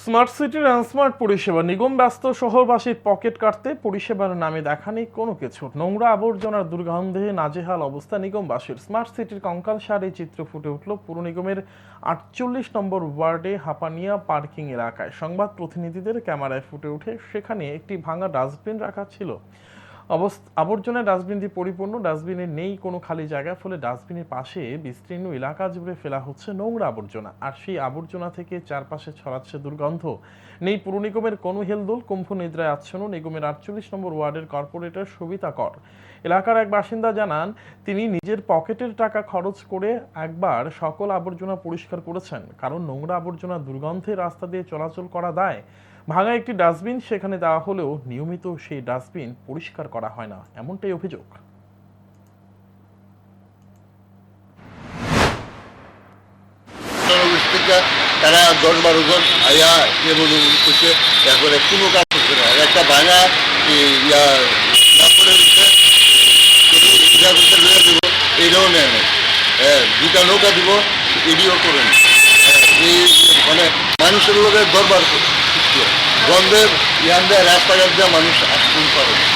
Smart সিটির smart পরিষেবা নিগম ব্যস্ত শহরবাসীর পকেট কাটতে পরিষেবার নামে দেখা নেই কোনো কিছু নোংরা আবর্জনার দুর্গন্ধে নাজেহাল অবস্থা নিগমবাসীর স্মার্ট সিটির কঙ্কাল সারে চিত্র ফুটে উঠল পুর নিগমের আটচল্লিশ নম্বর ওয়ার্ডে হাপানিয়া পার্কিং এলাকায়। সংবাদ প্রতিনিধিদের ক্যামেরায় ফুটে উঠে সেখানে একটি ভাঙা ডাস্টবিন রাখা ছিল। অবস্থ আবর্জনায় ডাস্টবিনটি পরিপূর্ণ, ডাস্টবিনে নেই কোনো খালি জায়গা, ফলে ডাস্টবিনের পাশে বিস্তীর্ণ এলাকা জুড়ে ফেলা হচ্ছে নোংরা আবর্জনা। আর সেই আবর্জনা থেকে চারপাশে ছড়াচ্ছে দুর্গন্ধ। নেই পুর নিগমের কোনো হেলদোল, কুম্ভ নিদ্রায় আচ্ছন্ন, নিগমের আটচল্লিশ নম্বর ওয়ার্ডের কর্পোরেটর সবিতা কর। এলাকার এক বাসিন্দা জানান, তিনি নিজের পকেটের টাকা খরচ করে একবার সকল আবর্জনা পরিষ্কার করেছেন, কারণ নোংরা আবর্জনা দুর্গন্ধে রাস্তা দিয়ে চলাচল করা দায়। ভাঙা একটি ডাস্টবিন সেখানে দেওয়া হলেও নিয়মিত সেই ডাস্টবিন পরিষ্কার করা হয় না এমনটাই অভিযোগ। তারা দশ বারো জন আয়া যেমন করছে কোনো কাজ করছে না। একটা ভাঙা ইয়া এইটাও নেয় না হ্যাঁ দুটা নৌকা দিব হ্যাঁ, এই মানে মানুষের লোকের দরবার গন্ধের ইয়ান দেয় রাস্তাঘাট দিয়ে মানুষ পারে না।